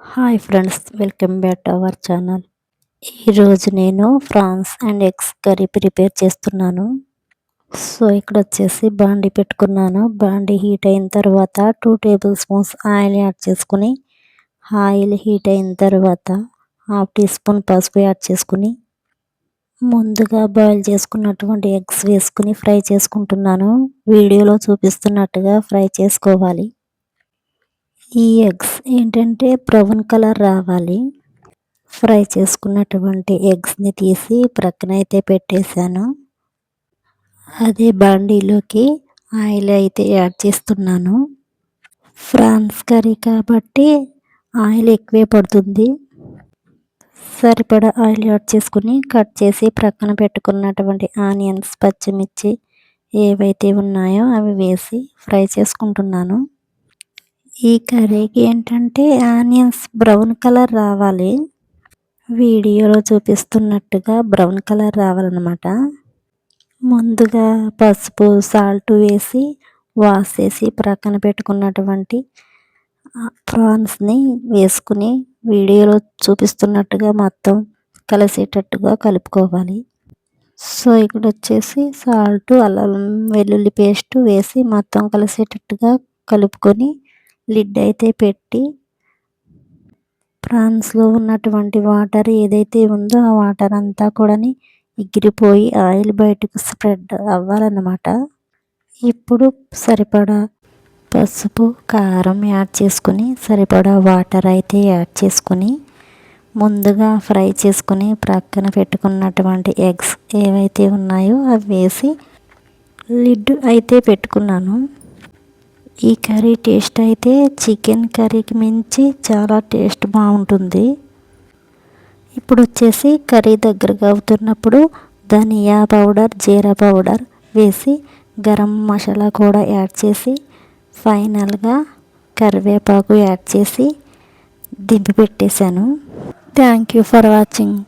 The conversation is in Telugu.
Hi friends welcome back to our channel ఈరోజు నేను prawns and eggs curry prepare చేస్తున్నాను. సో ఇక్కడ వచ్చేసి బాండి పెట్టుకున్నాను. బాండి హీట్ అయిన తర్వాత two tablespoons oil add చేసుకుని ఆయిల్ హీట్ అయిన తర్వాత హాఫ్ టీ స్పూన్ పసుపు యాడ్ చేసుకుని ముందుగా బాయిల్ చేసుకున్నటువంటి ఎగ్స్ వేసుకుని ఫ్రై చేసుకుంటున్నాను. వీడియోలో చూపిస్తున్నట్టుగా ఫ్రై చేసుకోవాలి. ఈ ఎగ్స్ ఏంటంటే బ్రౌన్ కలర్ రావాలి. ఫ్రై చేసుకున్నటువంటి ఎగ్స్ని తీసి ప్రక్కన అయితే పెట్టేశాను. అదే బాండీలోకి ఆయిల్ అయితే యాడ్ చేస్తున్నాను. ఫ్రాన్స్ కర్రీ కాబట్టి ఆయిల్ ఎక్కువే పడుతుంది. సరిపడా ఆయిల్ యాడ్ చేసుకుని కట్ చేసి ప్రక్కన పెట్టుకున్నటువంటి ఆనియన్స్ పచ్చిమిర్చి ఏవైతే ఉన్నాయో అవి వేసి ఫ్రై చేసుకుంటున్నాను. ఈ కర్రీకి ఏంటంటే ఆనియన్స్ బ్రౌన్ కలర్ రావాలి. వీడియోలో చూపిస్తున్నట్టుగా బ్రౌన్ కలర్ రావాలన్నమాట. ముందుగా పసుపు సాల్ట్ వేసి వాష్ చేసి ప్రక్కన పెట్టుకున్నటువంటి ప్రాన్స్ని వేసుకుని వీడియోలో చూపిస్తున్నట్టుగా మొత్తం కలిసేటట్టుగా కలుపుకోవాలి. సో ఇక్కడ వచ్చేసి సాల్ట్ అల్లం వెల్లుల్లి పేస్ట్ వేసి మొత్తం కలిసేటట్టుగా కలుపుకొని లిడ్ అయితే పెట్టి ప్రాన్స్లో ఉన్నటువంటి వాటర్ ఏదైతే ఉందో ఆ వాటర్ అంతా కూడా ఎగిరిపోయి ఆయిల్ బయటకు స్ప్రెడ్ అవ్వాలన్నమాట. ఇప్పుడు సరిపడా పసుపు కారం యాడ్ చేసుకుని సరిపడా వాటర్ అయితే యాడ్ చేసుకుని ముందుగా ఫ్రై చేసుకుని ప్రక్కన పెట్టుకున్నటువంటి ఎగ్స్ ఏవైతే ఉన్నాయో అవి వేసి లిడ్ అయితే పెట్టుకున్నాను. ఈ కర్రీ టేస్ట్ అయితే చికెన్ కర్రీకి మించి చాలా టేస్ట్ బాగుంటుంది. ఇప్పుడు వచ్చేసి కర్రీ దగ్గరగా అవుతున్నప్పుడు ధనియా పౌడర్ జీరా పౌడర్ వేసి గరం మసాలా కూడా యాడ్ చేసి ఫైనల్గా కరివేపాకు యాడ్ చేసి దింపి పెట్టేశాను. Thank you for watching